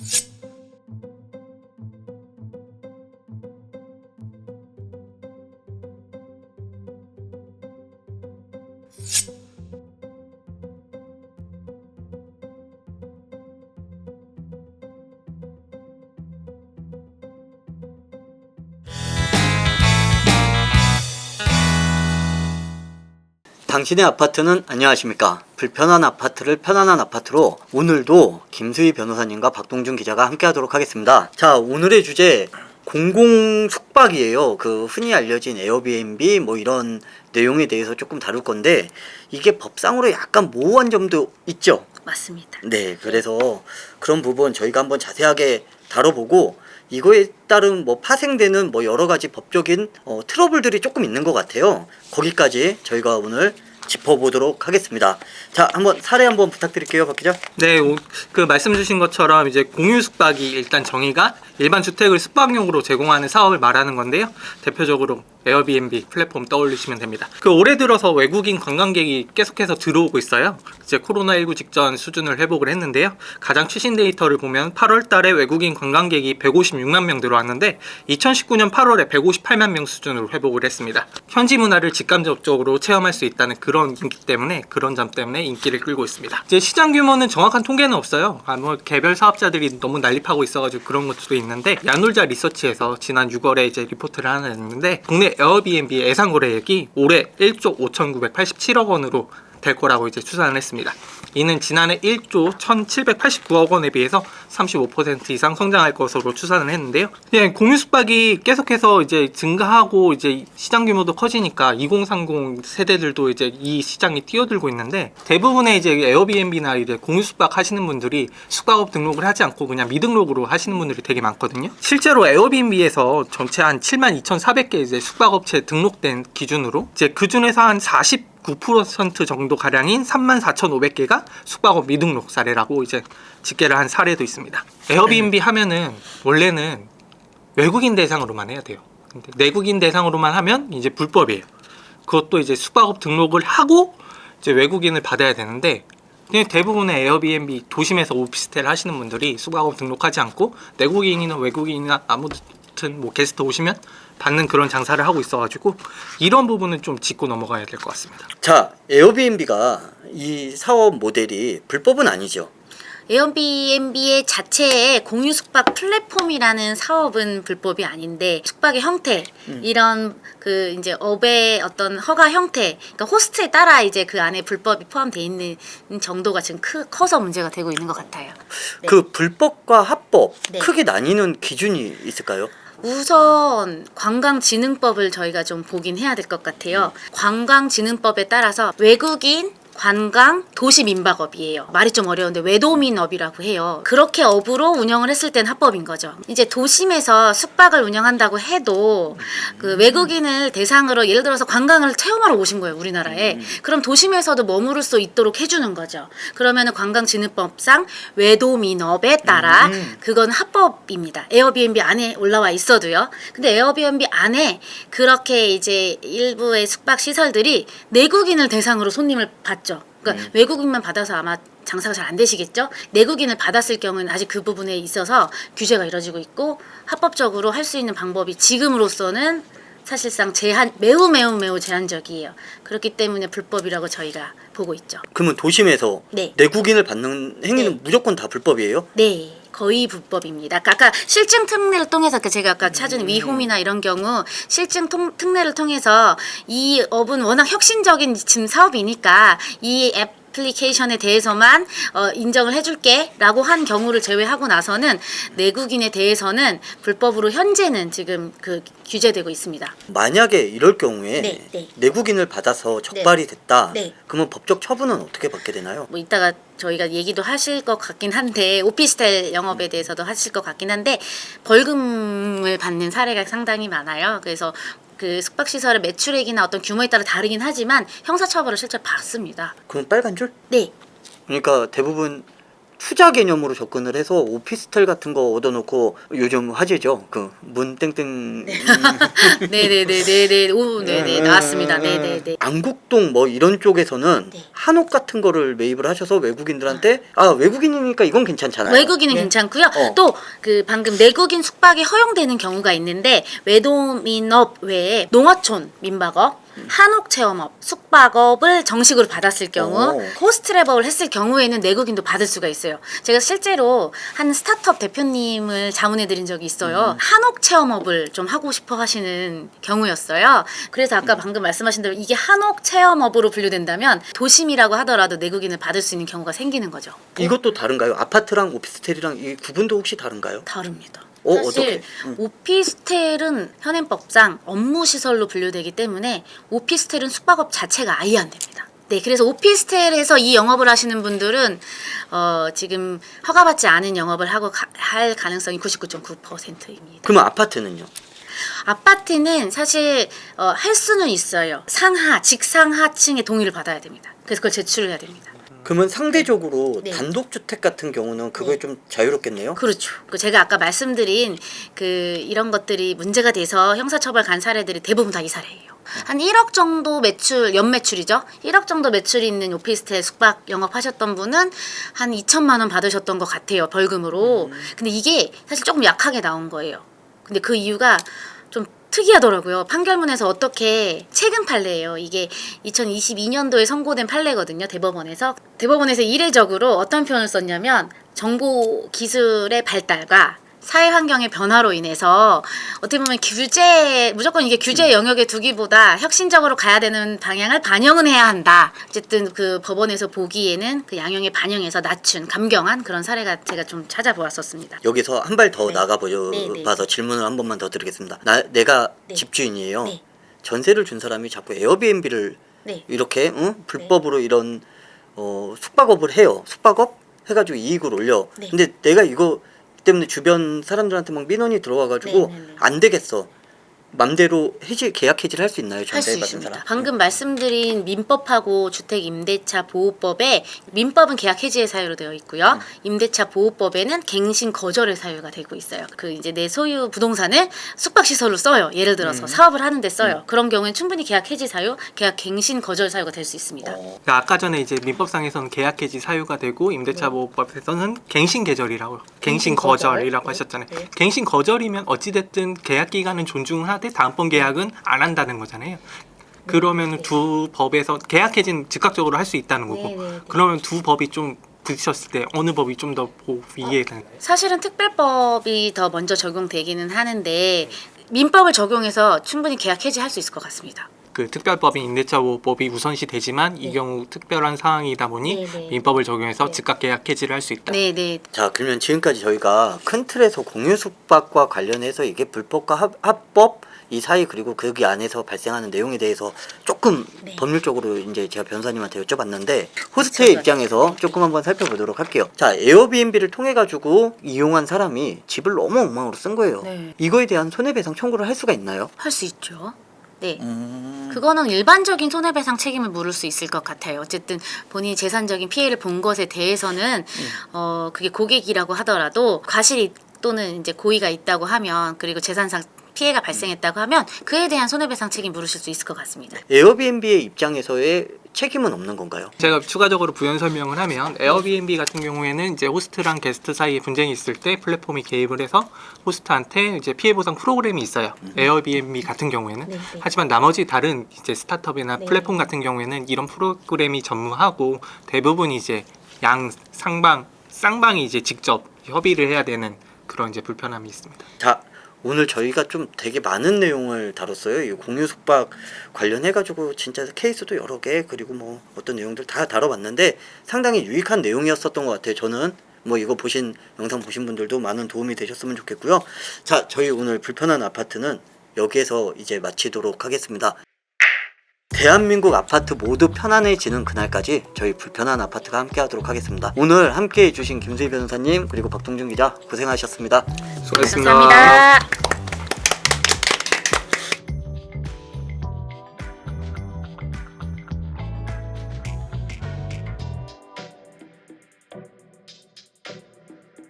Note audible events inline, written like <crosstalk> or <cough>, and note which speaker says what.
Speaker 1: Mm-hmm. 당신의 아파트는 안녕하십니까? 불편한 아파트를 편안한 아파트로 오늘도 김수희 변호사님과 박동준 기자가 함께 하도록 하겠습니다. 자, 오늘의 주제 공공 숙박이에요. 그 흔히 알려진 에어비앤비 뭐 이런 내용에 대해서 조금 다룰 건데 이게 법상으로 약간 모호한 점도 있죠.
Speaker 2: 맞습니다.
Speaker 1: 네, 그래서 그런 부분 저희가 한번 자세하게 다뤄보고 이거에 따른 뭐 파생되는 뭐 여러 가지 법적인 어, 트러블들이 조금 있는 것 같아요. 거기까지 저희가 오늘 짚어보도록 하겠습니다. 자, 한번 사례 한번 부탁드릴게요, 박 기자.
Speaker 3: 네, 오- 그 말씀 주신 것처럼 이제 공유 숙박이 일단 정의가 일반 주택을 숙박용으로 제공하는 사업을 말하는 건데요. 대표적으로 에어비앤비 플랫폼 떠올리시면 됩니다. 그 올해 들어서 외국인 관광객이 계속해서 들어오고 있어요. 이제 코로나19 직전 수준을 회복을 했는데요. 가장 최신 데이터를 보면 8월 달에 외국인 관광객이 156만 명 들어왔는데 2019년 8월에 158만 명 수준으로 회복을 했습니다. 현지 문화를 직감적으로 체험할 수 있다는 그런 인기 때문에 그런 점 때문에 인기를 끌고 있습니다. 이제 시장 규모는 정확한 통계는 없어요. 아, 뭐 개별 사업자들이 너무 난립하고 있어가지고 그런 것도 있는 데 야놀자 리서치에서 지난 6월에 이제 리포트를 하나 냈는데 국내 에어비앤비 예상 거래액이 올해 1조 5,987억 원으로 될 거라고 이제 추산을 했습니다. 이는 지난해 1조 1,789억 원에 비해서 35% 이상 성장할 것으로 추산을 했는데요. 그냥 공유 숙박이 계속해서 이제 증가하고 이제 시장 규모도 커지니까 2030 세대들도 이제 이 시장이 뛰어들고 있는데 대부분의 이제 에어비앤비나 이제 공유 숙박 하시는 분들이 숙박업 등록을 하지 않고 그냥 미등록으로 하시는 분들이 되게 많거든요. 실제로 에어비앤비에서 전체 한 72,400개 이제 숙박업체 등록된 기준으로 이제 그 중에서 한 40 9% 정도 가량인 34,500개가 숙박업 미등록 사례라고 이제 집계를 한 사례도 있습니다. 에어비앤비 하면은 원래는 외국인 대상으로만 해야 돼요. 근데 내국인 대상으로만 하면 이제 불법이에요. 그것도 이제 숙박업 등록을 하고 이제 외국인을 받아야 되는데 그냥 대부분의 에어비앤비 도심에서 오피스텔 하시는 분들이 숙박업 등록하지 않고 내국인이나 외국인이나 아무튼 뭐 게스트 오시면 받는 그런 장사를 하고 있어가지고 이런 부분은 좀 짚고 넘어가야 될 것 같습니다.
Speaker 1: 자, 에어비앤비가 이 사업 모델이 불법은 아니죠.
Speaker 2: 에어비앤비의 자체의 공유 숙박 플랫폼이라는 사업은 불법이 아닌데 숙박의 형태 이런 그 이제 업의 어떤 허가 형태 그러니까 호스트에 따라 이제 그 안에 불법이 포함되어 있는 정도가 지금 크, 커서 문제가 되고 있는 것 같아요. 네.
Speaker 1: 그 불법과 합법
Speaker 2: 네.
Speaker 1: 크게 나뉘는 기준이 있을까요?
Speaker 2: 우선 관광진흥법을 저희가 좀 보긴 해야 될 것 같아요. 관광진흥법에 따라서 외국인 관광 도시 민박업이에요. 말이 좀 어려운데 외도민업이라고 해요. 그렇게 업으로 운영을 했을 땐 합법인 거죠. 이제 도심에서 숙박을 운영한다고 해도 그 외국인을 대상으로 예를 들어서 관광을 체험하러 오신 거예요, 우리나라에. 그럼 도심에서도 머무를 수 있도록 해주는 거죠. 그러면은 관광진흥법상 외도민업에 따라
Speaker 1: 음.
Speaker 2: 그건 합법입니다. 에어비앤비 안에 올라와 있어도요. 근데 에어비앤비 안에 그렇게 이제 일부의 숙박 시설들이 내국인을 대상으로 손님을 받죠. 그러니까
Speaker 1: 음.
Speaker 2: 외국인만 받아서 아마 장사가 잘 안 되시겠죠? 내국인을 받았을 경우는 아직 그 부분에 있어서 규제가 이루어지고 있고 합법적으로 할 수 있는 방법이 지금으로서는 사실상 제한 매우 매우 매우 제한적이에요. 그렇기 때문에 불법이라고 저희가 보고 있죠.
Speaker 1: 그러면 도심에서
Speaker 2: 네.
Speaker 1: 내국인을 받는 행위는
Speaker 2: 네.
Speaker 1: 무조건 다 불법이에요?
Speaker 2: 네. 거의 불법입니다. 아까, 아까 실증 특례를 통해서 그 제가 아까
Speaker 1: 음.
Speaker 2: 찾은 위홈이나 이런 경우 실증 통, 특례를 통해서 이 업은 워낙 혁신적인 지금 사업이니까 이 애플리케이션에 대해서만 어, 인정을 해줄게 라고 한 경우를 제외하고 나서는 내국인에 대해서는 불법으로 현재는 지금 그 규제되고 있습니다.
Speaker 1: 만약에 이럴 경우에
Speaker 2: 네, 네.
Speaker 1: 내국인을 받아서 적발이 됐다.
Speaker 2: 네.
Speaker 1: 그러면 법적 처분은 어떻게 받게 되나요?
Speaker 2: 뭐 이따가 저희가 얘기도 하실 것 같긴 한데 오피스텔 영업에 대해서도 하실 것 같긴 한데 벌금을 받는 사례가 상당히 많아요. 그래서 그 숙박 시설의 매출액이나 어떤 규모에 따라 다르긴 하지만 형사처벌을 실제 받습니다.
Speaker 1: 그럼 빨간 줄?
Speaker 2: 네,
Speaker 1: 그러니까 대부분 투자 개념으로 접근을 해서 오피스텔 같은 거 얻어놓고 요즘 화제죠. 그 문 땡땡 <laughs>
Speaker 2: 네네네네네. 오, 네네. 나왔습니다. 네네네.
Speaker 1: 안국동 뭐 이런 쪽에서는
Speaker 2: 네.
Speaker 1: 한옥 같은 거를 매입을 하셔서 외국인들한테 아 외국인이니까 이건 괜찮잖아요.
Speaker 2: 외국인은
Speaker 1: 네.
Speaker 2: 괜찮고요.
Speaker 1: 어.
Speaker 2: 또 그 방금 내국인 숙박이 허용되는 경우가 있는데 외도민업 외에 농어촌 민박업, 한옥 체험업, 숙박업을 정식으로 받았을 경우
Speaker 1: 오.
Speaker 2: 호스트랩업을 했을 경우에는 내국인도 받을 수가 있어요. 제가 실제로 한 스타트업 대표님을 자문해 드린 적이 있어요. 한옥 체험업을 좀 하고 싶어 하시는 경우였어요. 그래서 아까 방금 말씀하신 대로 이게 한옥 체험업으로 분류된다면 도심이라고 하더라도 내국인을 받을 수 있는 경우가 생기는 거죠.
Speaker 1: 이것도 다른가요? 아파트랑 오피스텔이랑 이 구분도 혹시 다른가요?
Speaker 2: 다릅니다.
Speaker 1: 어,
Speaker 2: 사실?
Speaker 1: 음.
Speaker 2: 오피스텔은 현행법상 업무 시설로 분류되기 때문에 오피스텔은 숙박업 자체가 아예 안 됩니다. 네, 그래서 오피스텔에서 이 영업을 하시는 분들은 어, 지금 허가받지 않은 영업을 하고 가- 할 가능성이 99.9%입니다.
Speaker 1: 그러면 아파트는요?
Speaker 2: 아파트는 사실 어, 할 수는 있어요. 상하, 직상하층의 동의를 받아야 됩니다. 그래서 그걸 제출을 해야 됩니다.
Speaker 1: 그러면 상대적으로
Speaker 2: 네.
Speaker 1: 단독주택 같은 경우는 그거에 좀 자유롭겠네요.
Speaker 2: 그렇죠. 그 제가 아까 말씀드린 그 이런 것들이 문제가 돼서 형사처벌 간 사례들이 대부분 다 이 사례예요. 한 1억 정도 매출, 연매출이죠. 1억 정도 매출이 있는 오피스텔 숙박 영업하셨던 분은 한 2천만 원 받으셨던 것 같아요. 벌금으로. 근데 이게 사실 조금 약하게 나온 거예요. 근데 그 이유가 좀 특이하더라고요. 판결문에서 어떻게 최근 판례예요. 이게 2022년도에 선고된 판례거든요. 대법원에서 대법원에서 이례적으로 어떤 표현을 썼냐면 정보 기술의 발달과 사회 환경의 변화로 인해서 어떻게 보면 규제 무조건 이게 규제 영역에 두기보다 혁신적으로 가야 되는 방향을 반영은 해야 한다. 어쨌든 그 법원에서 보기에는 그 양형에 반영해서 낮춘 감경한 그런 사례가 제가 좀 찾아보았었습니다.
Speaker 1: 여기서 한 발 더
Speaker 2: 네.
Speaker 1: 나가보여
Speaker 2: 네, 네.
Speaker 1: 봐서 질문을 한 번만 더 드리겠습니다. 나 내가
Speaker 2: 네.
Speaker 1: 집주인이에요.
Speaker 2: 네.
Speaker 1: 전세를 준 사람이 자꾸 에어비앤비를
Speaker 2: 네.
Speaker 1: 이렇게 응? 불법으로 이런 어, 숙박업을 해요. 숙박업 해가지고 이익을 올려.
Speaker 2: 네.
Speaker 1: 근데 내가 이거 때문에 주변 사람들한테 막 민원이 들어와가지고
Speaker 2: 네, 네, 네.
Speaker 1: 안 되겠어. 맘대로 해지 계약 해지를 할 수 있나요?
Speaker 2: 할 수
Speaker 1: 전세 받은
Speaker 2: 있습니다.
Speaker 1: 사람?
Speaker 2: 방금 말씀드린 민법하고 주택 임대차 보호법에 민법은 계약 해지의 사유로 되어 있고요.
Speaker 1: 음.
Speaker 2: 임대차 보호법에는 갱신 거절의 사유가 되고 있어요. 그 이제 내 소유 부동산을 숙박 시설로 써요. 예를
Speaker 1: 음.
Speaker 2: 들어서 사업을 하는데 써요. 그런 경우에는 충분히 계약 해지 사유, 계약 갱신 거절 사유가 될 수 있습니다.
Speaker 1: 어,
Speaker 3: 그러니까 아까 전에 이제 민법상에서는 계약 해지 사유가 되고 임대차 보호법에서는 갱신 계절이라고 갱신
Speaker 2: 갱신 거절.
Speaker 3: 거절이라고
Speaker 2: 네.
Speaker 3: 하셨잖아요.
Speaker 2: 네.
Speaker 3: 갱신 거절이면 어찌 됐든 계약 기간은 존중하되 다음번 계약은 안 한다는 거잖아요. 그러면 두 법에서 계약 해지는 즉각적으로 할 수 있다는 거고.
Speaker 2: 네, 네, 네.
Speaker 3: 그러면 두 법이 좀 부딪혔을 때 어느 법이 좀 더 위에 되는
Speaker 2: 사실은 특별법이 더 먼저 적용되기는 하는데 민법을 적용해서 충분히 계약 해지할 수 있을 것 같습니다.
Speaker 3: 그 특별법인 임대차 보호법이 우선시 되지만 이 경우 특별한 상황이다 보니
Speaker 2: 네, 네.
Speaker 3: 민법을 적용해서
Speaker 2: 네.
Speaker 3: 즉각 계약 해지를 할 수 있다.
Speaker 2: 네, 네.
Speaker 1: 자 그러면 지금까지 저희가 큰 틀에서 공유 숙박과 관련해서 이게 불법과 합, 합법 이 사이 그리고 거기 안에서 발생하는 내용에 대해서 조금
Speaker 2: 네.
Speaker 1: 법률적으로 이제 제가 변호사님한테 여쭤봤는데 호스트의. 입장에서
Speaker 2: 네.
Speaker 1: 조금 한번 살펴보도록 할게요. 자 에어비앤비를 통해 가지고 이용한 사람이 집을 너무 엉망으로 쓴 거예요.
Speaker 2: 네.
Speaker 1: 이거에 대한 손해배상 청구를 할 수가 있나요?
Speaker 2: 할 수 있죠. 네.
Speaker 1: 음...
Speaker 2: 그거는 일반적인 손해배상 책임을 물을 수 있을 것 같아요. 어쨌든 본인이 재산적인 피해를 본 것에 대해서는 어 그게 고객이라고 하더라도 과실이 또는 이제 고의가 있다고 하면 그리고 재산상 피해가 발생했다고 하면 그에 대한 손해배상 책임 물으실 수 있을 것 같습니다.
Speaker 1: 에어비앤비의 입장에서의 책임은 없는 건가요?
Speaker 3: 제가 추가적으로 부연 설명을 하면 에어비앤비 같은 경우에는 이제 호스트랑 게스트 사이에 분쟁이 있을 때 플랫폼이 개입을 해서 호스트한테 이제 피해 보상 프로그램이 있어요. 에어비앤비 같은 경우에는
Speaker 2: 네, 네.
Speaker 3: 하지만 나머지 다른 이제 스타트업이나
Speaker 2: 네.
Speaker 3: 플랫폼 같은 경우에는 이런 프로그램이 전무하고 대부분 이제 양 상방 쌍방이 이제 직접 협의를 해야 되는 그런 이제 불편함이 있습니다.
Speaker 1: 자 오늘 저희가 좀 되게 많은 내용을 다뤘어요. 이 공유 숙박 관련해 가지고 진짜 케이스도 여러 개 그리고 뭐 어떤 내용들 다 다뤄봤는데 상당히 유익한 내용이었었던 것 같아요. 저는 뭐 이거 보신 영상 보신 분들도 많은 도움이 되셨으면 좋겠고요. 자 저희 오늘 불편한 아파트는 여기에서 이제 마치도록 하겠습니다. 대한민국 아파트 모두 편안해지는 그날까지 저희 불편한 아파트가 함께 하도록 하겠습니다. 오늘 함께 해 주신 김수희 변호사님 그리고 박동준 기자 고생하셨습니다.
Speaker 3: 수고하셨습니다.
Speaker 2: 감사합니다.